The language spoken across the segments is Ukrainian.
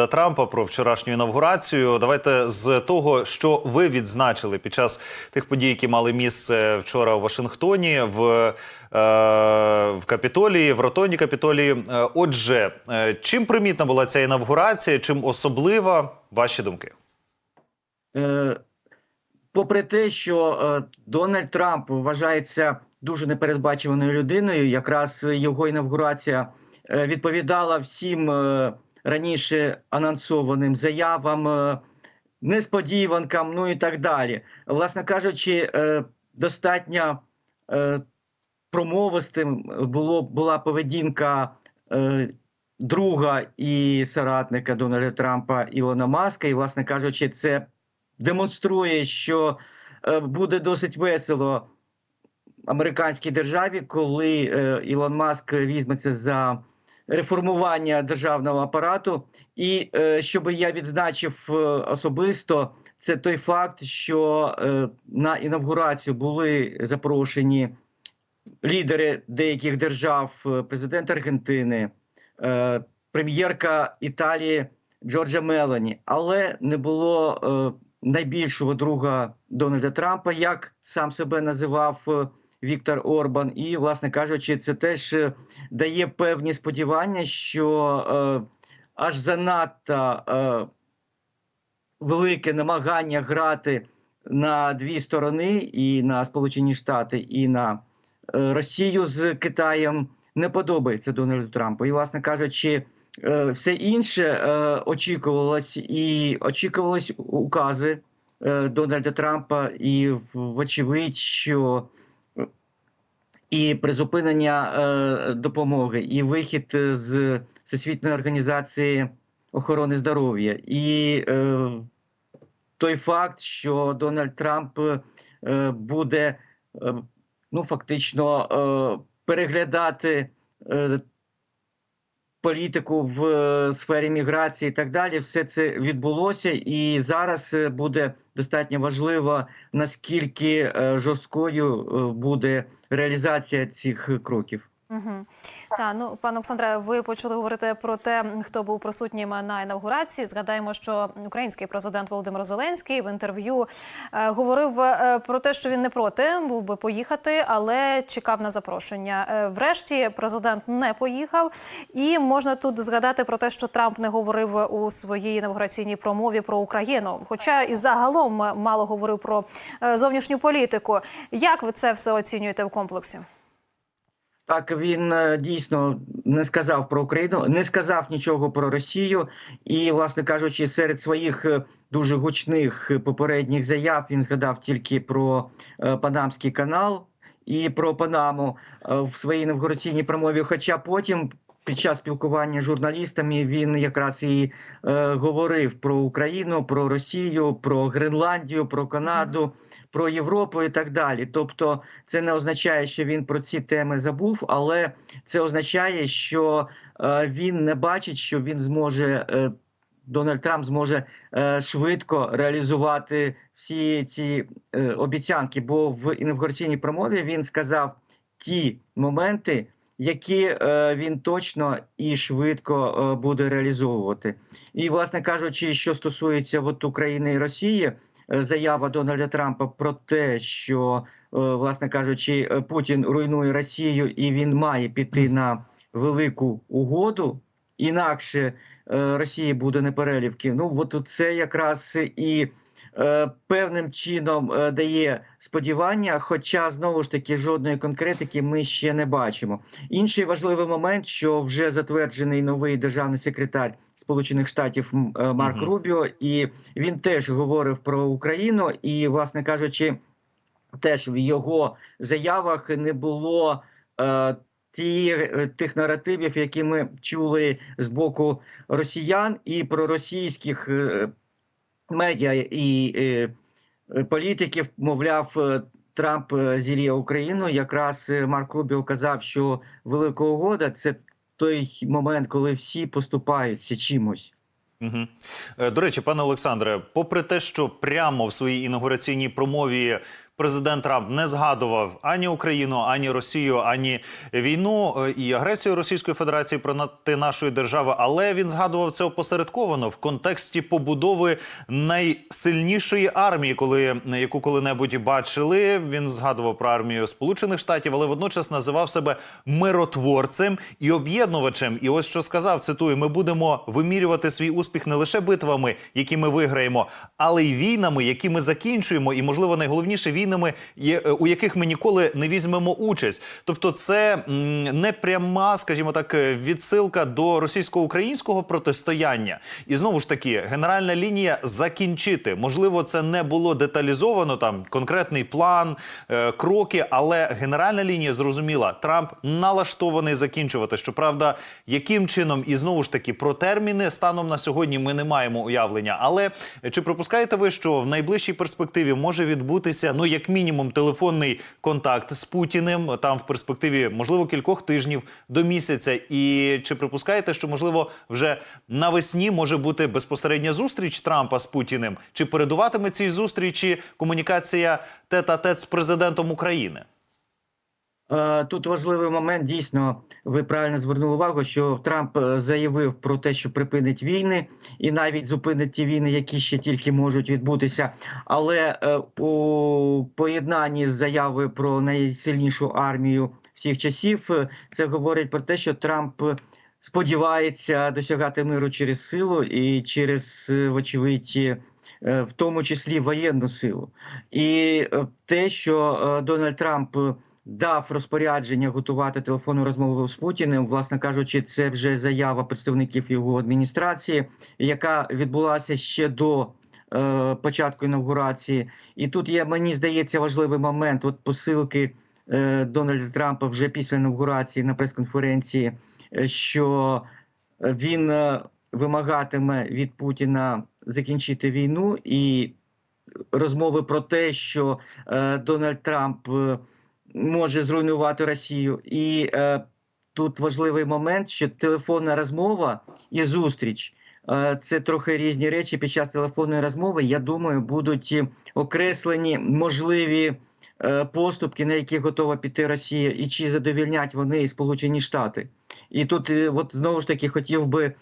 Дональда Трампа про вчорашню інавгурацію. Давайте з того, що ви відзначили під час тих подій, які мали місце вчора у Вашингтоні, в, е, в Капітолії, в ротонді Капітолії. Е, Отже, е, чим примітна була ця інавгурація? Чим особлива? Ваші думки? Е, попри те, що е, Дональд Трамп вважається дуже непередбачуваною людиною, якраз його інавгурація е, відповідала всім раніше анонсованим заявам, е, несподіванкам, ну і так далі. Власне кажучи, е, достатньо е, промовистим було, була поведінка друга і соратника Дональда Трампа Ілона Маска. І, власне кажучи, це демонструє, що буде досить весело американській державі, коли Ілон Маск візьметься за реформування державного апарату. І е, що би я відзначив е, особисто, це той факт, що е, на інавгурацію були запрошені лідери деяких держав, президент Аргентини, прем'єрка Італії Джорджа Мелані, але не було найбільшого друга Дональда Трампа, як сам себе називав Віктор Орбан. І, власне кажучи, це теж е, дає певні сподівання, що е, аж занадто е, велике намагання грати на дві сторони, і на Сполучені Штати, і на е, Росію з Китаєм не подобається Дональду Трампу. І, власне кажучи, е, все інше очікувалось і очікувались укази Дональда Трампа, і вочевидь, що і призупинення е, допомоги, і вихід е, з Всесвітньої організації охорони здоров'я, і е, той факт, що Дональд Трамп е, буде е, ну фактично е, переглядати е, політику в е, сфері міграції і так далі, все це відбулося, і зараз е, буде достатньо важливо наскільки е, жорсткою буде реалізація цих кроків. Угу. Так, ну пане Олександре, ви почали говорити про те, хто був присутнім на інавгурації. Згадаємо, що український президент Володимир Зеленський в інтерв'ю е, говорив е, про те, що він не проти був би поїхати, але чекав на запрошення. Е, врешті президент не поїхав, і можна тут згадати про те, що Трамп не говорив у своїй інавгураційній промові про Україну, хоча і загалом мало говорив про е, зовнішню політику. Як ви це все оцінюєте в комплексі? Так, він е, дійсно не сказав про Україну, не сказав нічого про Росію. І, власне кажучи, серед своїх е, дуже гучних е, попередніх заяв він згадав тільки про Панамський канал і про Панаму в своїй інавгураційній промові. Хоча потім. Під час спілкування з журналістами він якраз і е, говорив про Україну, про Росію, про Гренландію, про Канаду, про Європу і так далі. Тобто, це не означає, що він про ці теми забув, але це означає, що е, він не бачить, що він зможе. Е, Дональд Трамп зможе е, швидко реалізувати всі ці е, обіцянки. Бо в інавгураційній промові він сказав ті моменти, які е, він точно і швидко е, буде реалізовувати. І, власне кажучи, що стосується от України і Росії, заява Дональда Трампа про те, що, е, власне кажучи, е, Путін руйнує Росію і він має піти на велику угоду, інакше е, Росії буде неперелівки. Ну от це якраз і е, певним чином е, дає сподівання, хоча знову ж таки жодної конкретики ми ще не бачимо. Інший важливий момент, що вже затверджений новий державний секретар Сполучених Штатів е, Марк Мгм. Рубіо, і він теж говорив про Україну, і, власне кажучи, теж в його заявах не було. Е, Ті е, тих наративів, які ми чули з боку росіян і проросійських е, медіа і е, е, політиків, мовляв, е, Трамп е, зілє Україну. Якраз Марк Рубіо казав, що велика угода це той момент, коли всі поступаються чимось. Угу. До речі, пане Олександре, попри те, що прямо в своїй інаугураційній промові президент Трамп не згадував ані Україну, ані Росію, ані війну е, і агресію Російської Федерації проти нашої держави, але він згадував це опосередковано в контексті побудови найсильнішої армії, коли яку коли-небудь бачили. Він згадував про армію Сполучених Штатів, але водночас називав себе миротворцем і об'єднувачем. І ось що сказав: цитую: ми будемо вимірювати свій успіх не лише битвами, які ми виграємо, але й війнами, які ми закінчуємо, і можливо найголовніше війнами, є- е, у яких ми ніколи не візьмемо участь. Тобто, це не пряма, скажімо так, е, відсилка до російсько-українського протистояння. І знову ж таки, генеральна лінія закінчити. Можливо, це не було деталізовано там конкретний план, е, кроки, але генеральна лінія зрозуміла, Трамп налаштований закінчувати. Щоправда, яким чином і знову ж таки про терміни станом на сьогодні ми не маємо уявлення. Але чи припускаєте ви, що в найближчій перспективі може відбутися ну як мінімум телефонний контакт з Путіним там в перспективі можливо кількох тижнів до місяця? І чи припускаєте, що можливо вже навесні може бути безпосередня зустріч Трампа з Путіним? Чи передуватиме цій зустрічі комунікація тет-а-тет з президентом України? Е, Тут важливий момент. Дійсно, ви правильно звернули увагу, що Трамп е, заявив про те, що припинить війни, і навіть зупинить ті війни, які ще тільки можуть відбутися. Але е, у поєднанні з заявою про найсильнішу армію всіх часів, це говорить про те, що Трамп сподівається досягати миру через силу і через, вочевидь, в тому числі воєнну силу. І те, що Дональд Трамп дав розпорядження готувати телефонну розмову з Путіним, власне кажучи, це вже заява представників його адміністрації, яка відбулася ще до е, початку інавгурації. І тут є, мені здається, важливий момент от посилки е, Дональда Трампа вже після інавгурації на прес-конференції, е, що він е, вимагатиме від Путіна закінчити війну і розмови про те, що е, Дональд Трамп е, може зруйнувати Росію. І е, тут важливий момент, що телефонна розмова і зустріч. е, Це трохи різні речі. Під час телефонної розмови, я думаю, будуть окреслені можливі е, поступки, на які готова піти Росія, і чи задовільнять вони Сполучені Штати. І тут, е, от знову ж таки, хотів би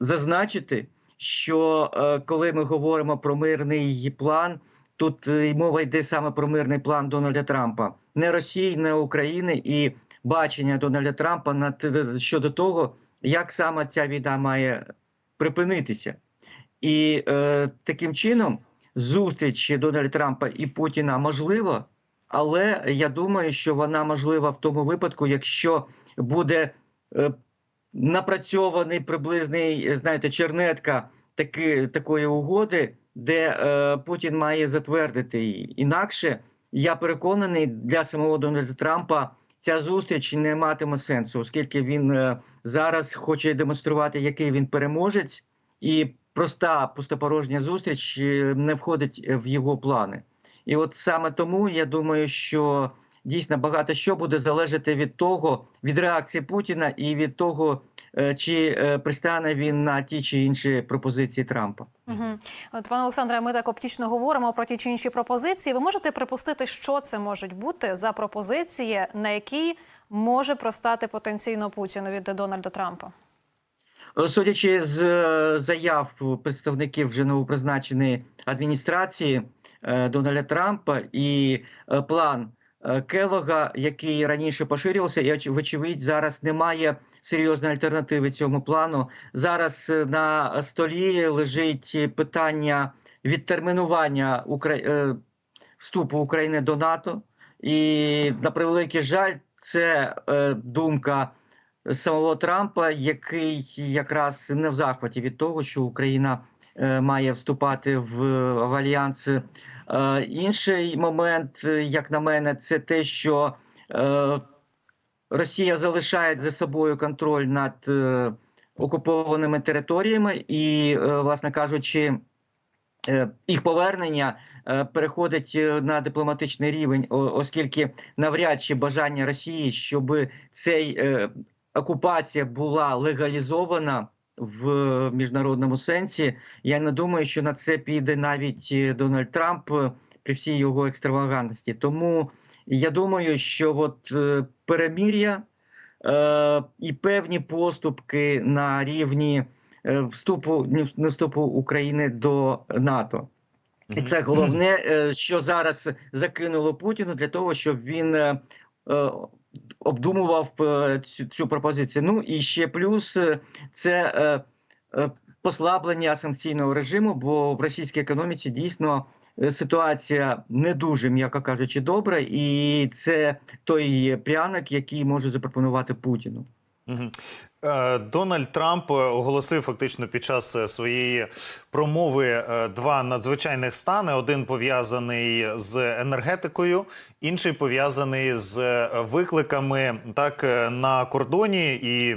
зазначити, що коли ми говоримо про мирний план, тут е, мова йде саме про мирний план Дональда Трампа, не Росії, не України, і бачення Дональда Трампа на щодо того, як саме ця війна має припинитися. І е, таким чином зустріч Дональда Трампа і Путіна можлива, але я думаю, що вона можлива в тому випадку, якщо буде е, напрацьований приблизний, знаєте, чернетка таки, такої угоди, де е, Путін має затвердити її. Інакше я переконаний, для самого Дональда Трампа ця зустріч не матиме сенсу, оскільки він е, зараз хоче демонструвати, який він переможець, і проста пустопорожня зустріч е, не входить в його плани. І от саме тому я думаю, що дійсно багато що буде залежати від того, від реакції Путіна і від того, чи е, пристане він на ті чи інші пропозиції Трампа. Угу. От, пане Олександре, ми так оптічно говоримо про ті чи інші пропозиції. Ви можете припустити, що це можуть бути за пропозиції, на які може простати потенційно Путіну від Дональда Трампа? Судячи з е, заяв представників вже новопризначеної адміністрації е, Дональда Трампа і е, план е, Келога, який раніше поширювався, і оч- вочевидь зараз немає серйозної альтернативи цьому плану. Зараз е, на столі лежить питання відтермінування Укра... е, вступу України до НАТО, і на превеликий жаль, це е, думка самого Трампа, який якраз не в захваті від того, що Україна має вступати в, в альянс. Інший момент, як на мене, це те, що Росія залишає за собою контроль над е, окупованими територіями, і, е, власне кажучи, е, їх повернення е, переходить е, на дипломатичний рівень, о- оскільки навряд чи бажання Росії, щоб цей е, окупація була легалізована в міжнародному сенсі. Я не думаю, що на це піде навіть е, Дональд Трамп е, при всій його екстравагантності. Тому я думаю, що от е, перемір'я е, і певні поступки на рівні е, вступу не вступу України до НАТО. І це головне, е, що зараз закинуло Путіну для того, щоб він е, обдумував цю, цю пропозицію. Ну і ще плюс це е, послаблення санкційного режиму, бо в російській економіці дійсно ситуація не дуже, м'яко кажучи, добра, і це той пряник, який може запропонувати Путіну. Е, Дональд Трамп оголосив фактично під час е, своєї промови е, два надзвичайних стани: один пов'язаний з енергетикою, інший пов'язаний з викликами так на кордоні і.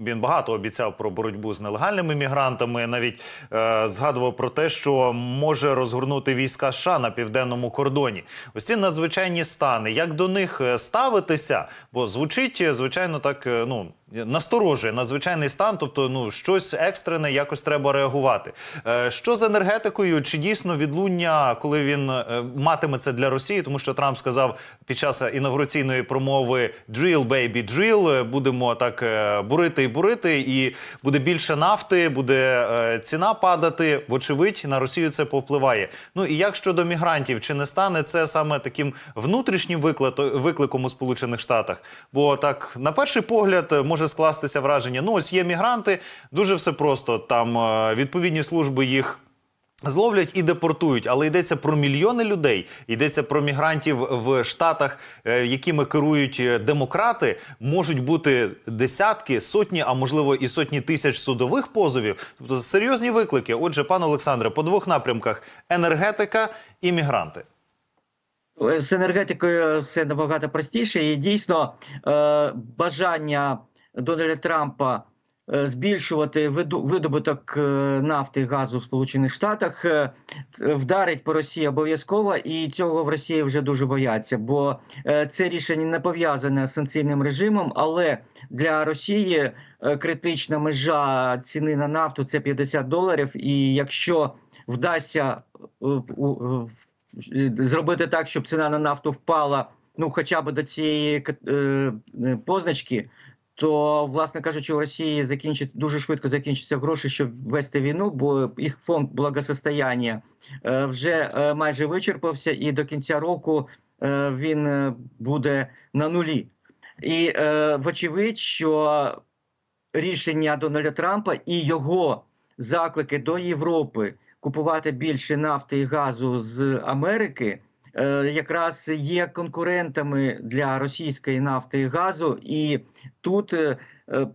Він багато обіцяв про боротьбу з нелегальними мігрантами. Навіть е, згадував про те, що може розгорнути війська США на південному кордоні. Ось ці надзвичайні стани. Як до них е, ставитися? Бо звучить е, звичайно так. е, Ну насторожує надзвичайний стан, тобто ну щось екстрене, якось треба реагувати. Е, що з енергетикою? Чи дійсно відлуння, коли він е, матиме це для Росії? Тому що Трамп сказав під час інавгураційної промови «Drill, baby, drill», е, будемо так бурити і бурити, і буде більше нафти, буде ціна падати. Вочевидь, на Росію це повпливає. Ну і як щодо мігрантів, чи не стане це саме таким внутрішнім викликом у Сполучених Штатах? Бо так, на перший погляд, е, може скластися враження: ну ось є мігранти, дуже все просто. Там е, відповідні служби їх. Зловлять і депортують, але йдеться про мільйони людей. Йдеться про мігрантів в штатах, е, якими керують е, демократи. Можуть бути десятки, сотні, а можливо і сотні тисяч судових позовів. Тобто серйозні виклики. Отже, пане Олександре, по двох напрямках: енергетика і мігранти. З енергетикою все набагато простіше, і дійсно бажання Дональда Трампа е, збільшувати видобуток е, нафти і газу в Сполучених Штатах е, вдарить по Росії обов'язково, і цього в Росії вже дуже бояться, бо це рішення не пов'язане з санкційним режимом, але для Росії критична межа ціни на нафту це 50 доларів. І якщо вдасться зробити так, щоб ціна на нафту впала, ну хоча б до цієї позначки, то, власне кажучи, у Росії закінчить дуже швидко закінчаться гроші, щоб вести війну, бо їх фонд благосостояння е, вже е, майже вичерпався, і до кінця року е, він буде на нулі. І вочевидь, що рішення Дональда Трампа і його заклики до Європи купувати більше нафти і газу з Америки, якраз є конкурентами для російської нафти і газу, і тут, е, е,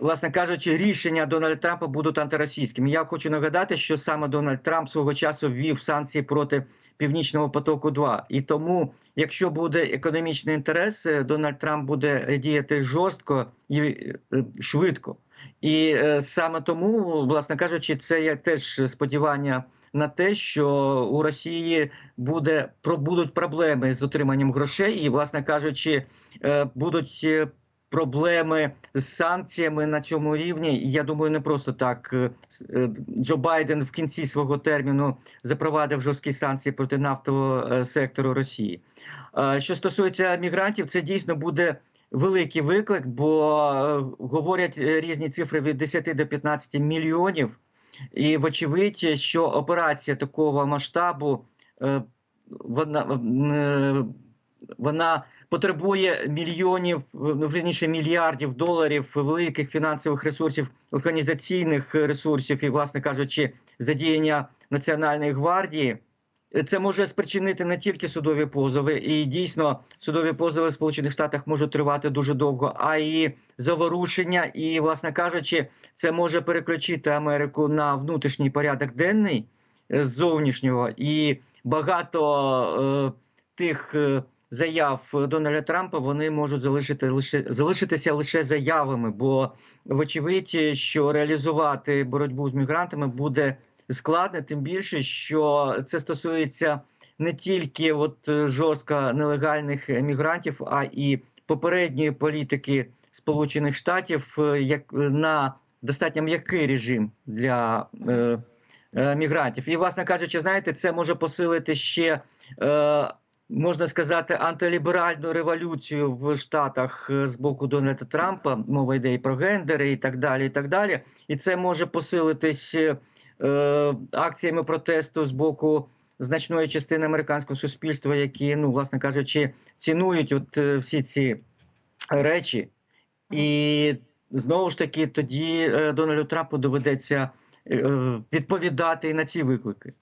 власне кажучи, рішення Дональда Трампа будуть антиросійськими. Я хочу нагадати, що саме Дональд Трамп свого часу ввів санкції проти Північного потоку. 2 і тому, якщо буде економічний інтерес, е, Дональд Трамп буде діяти жорстко і е, швидко. І е, саме тому, власне кажучи, це є теж сподівання на те, що у Росії буде будуть проблеми з отриманням грошей, і, власне кажучи, е, будуть е, проблеми з санкціями на цьому рівні. Я думаю, не просто так е, Джо Байден в кінці свого терміну запровадив жорсткі санкції проти нафтового сектору Росії. Що стосується мігрантів, це дійсно буде великий виклик, бо говорять різні цифри від 10 до 15 мільйонів. І вочевидь, що операція такого масштабу е, вона, е, вона потребує мільйонів, ну, вірніше мільярдів доларів великих фінансових ресурсів, організаційних ресурсів і, власне кажучи, задіяння Національної гвардії. Це може спричинити не тільки судові позови, і дійсно судові позови в Сполучених Штатах можуть тривати дуже довго, а і заворушення. І, власне кажучи, це може переключити Америку на внутрішній порядок денний е, зовнішнього, і багато е, тих е, заяв Дональда Трампа вони можуть залишити лише залишитися лише заявами, бо вочевидь, що реалізувати боротьбу з мігрантами буде складно, тим більше, що це стосується не тільки от е, жорстко нелегальних мігрантів, а і попередньої політики Сполучених Штатів е, як е, на достатньо м'який режим для е, мігрантів. І, власне кажучи, знаєте, це може посилити ще. Е, Можна сказати, антиліберальну революцію в Штатах з боку Дональда Трампа. Мова йде і про гендери, і так далі. І так далі. І це може посилитись акціями протесту з боку значної частини американського суспільства, які, ну, власне кажучи, цінують от е, всі ці речі. І знову ж таки, тоді е, Дональду Трампу доведеться е, відповідати і на ці виклики.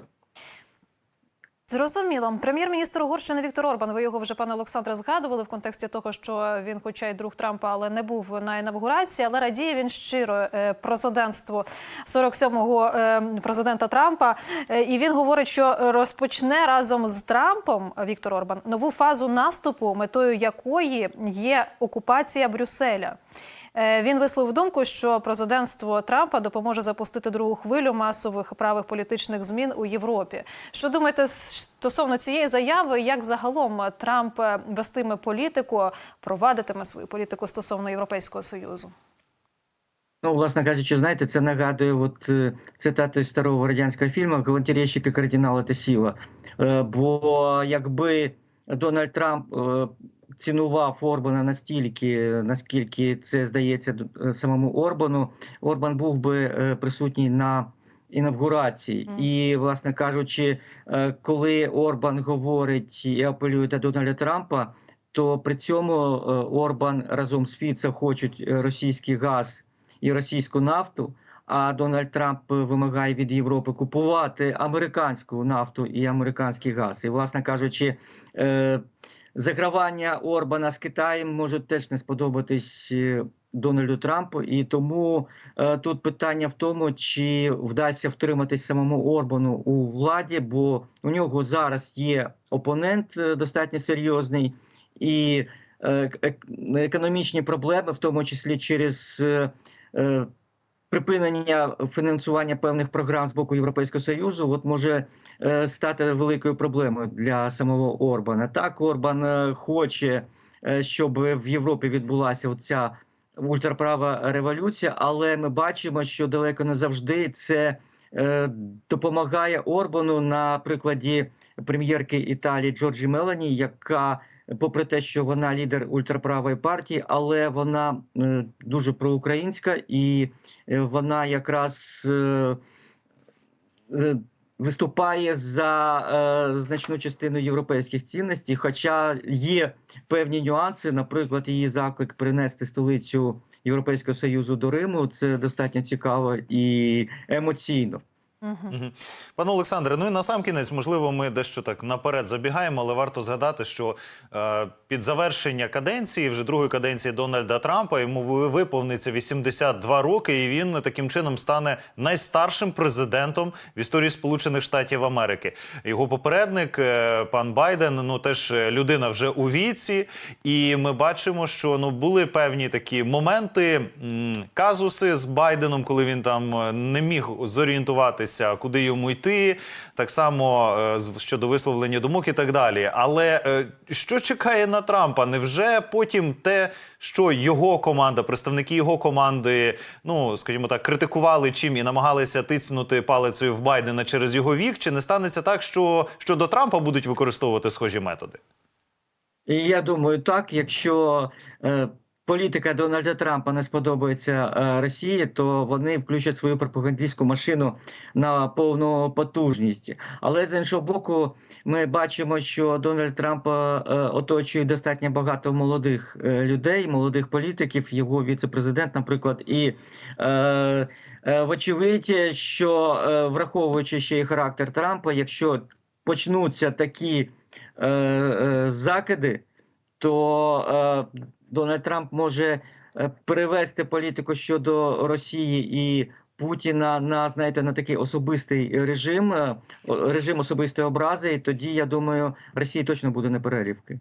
Зрозуміло. Прем'єр-міністр Угорщини Віктор Орбан. Ви його вже пане Олександре згадували в контексті того, що він, хоча й друг Трампа, але не був на інавгурації, але радіє він щиро е, президентству 47-го е, президента Трампа. Е, І він говорить, що розпочне разом з Трампом Віктор Орбан нову фазу наступу, метою якої є окупація Брюсселя. Е, Він висловив думку, що президентство Трампа допоможе запустити другу хвилю масових правих політичних змін у Європі. Що думаєте стосовно цієї заяви? Як загалом Трамп е, вестиме політику, провадитиме свою політику стосовно Європейського союзу? Ну, власне кажучи, знаєте, це нагадує от, е, цитату старого радянського фільму «Галантерейщик і кардинал – це сила». Бо якби Дональд Трамп цінував Орбана настільки, наскільки це здається д- самому Орбану, Орбан був би е, присутній на інавгурації. І, власне кажучи, е, коли Орбан говорить і апелює до Дональда Трампа, то при цьому е, Орбан разом з Фіцем хочуть е, російський газ і російську нафту. А Дональд Трамп вимагає від Європи купувати американську нафту і американський газ. І, власне кажучи, е, загравання Орбана з Китаєм можуть теж не сподобатись е, Дональду Трампу. І тому е, тут питання в тому, чи вдасться втриматись самому Орбану у владі, бо у нього зараз є опонент е, достатньо серйозний і е, ек- економічні проблеми, в тому числі через. е, е, Припинення фінансування певних програм з боку Європейського союзу от може е, стати великою проблемою для самого Орбана. Так, Орбан е, хоче, е, щоб в Європі відбулася оця ультраправа революція, але ми бачимо, що далеко не завжди це допомагає Орбану на прикладі прем'єрки Італії Джорджі Мелані, яка попри те, що вона лідер ультраправої партії, але вона е, дуже проукраїнська і е, вона якраз е, виступає за значну частину європейських цінностей. Хоча є певні нюанси, наприклад, її заклик принести столицю Європейського союзу до Риму. Це достатньо цікаво і емоційно. Угу. Пане Олександре, ну і на сам кінець, можливо, ми дещо так наперед забігаємо, але варто згадати, що е, під завершення каденції, вже другої каденції Дональда Трампа, йому ви- виповниться 82 роки, і він таким чином стане найстаршим президентом в історії Сполучених Штатів Америки. Його попередник, е, пан Байден, ну теж е, людина вже у віці, і ми бачимо, що ну були певні такі моменти, м, казуси з Байденом, коли він там е, не міг зорієнтуватися, куди йому йти. Так само е, щодо висловлення думок і так далі. Але е, що чекає на Трампа? Невже потім те, що його команда, представники його команди, ну скажімо так, критикували чим і намагалися тицнути палицею в Байдена через його вік? Чи не станеться так, що, що до Трампа будуть використовувати схожі методи? Я думаю, так, якщо е, політика Дональда Трампа не сподобається е, Росії, то вони включать свою пропагандистську машину на повну потужність. Але з іншого боку, ми бачимо, що Дональд Трамп е, оточує достатньо багато молодих е, людей, молодих політиків, його віце-президент, наприклад, і е, е, вочевидь, що е, враховуючи ще й характер Трампа, якщо почнуться такі е, е, закиди, то е, Дональд Трамп може е, перевести політику щодо Росії і Путіна на знаєте на такий особистий режим, е, режим особистої образи. І тоді я думаю, Росії точно буде не перерівки.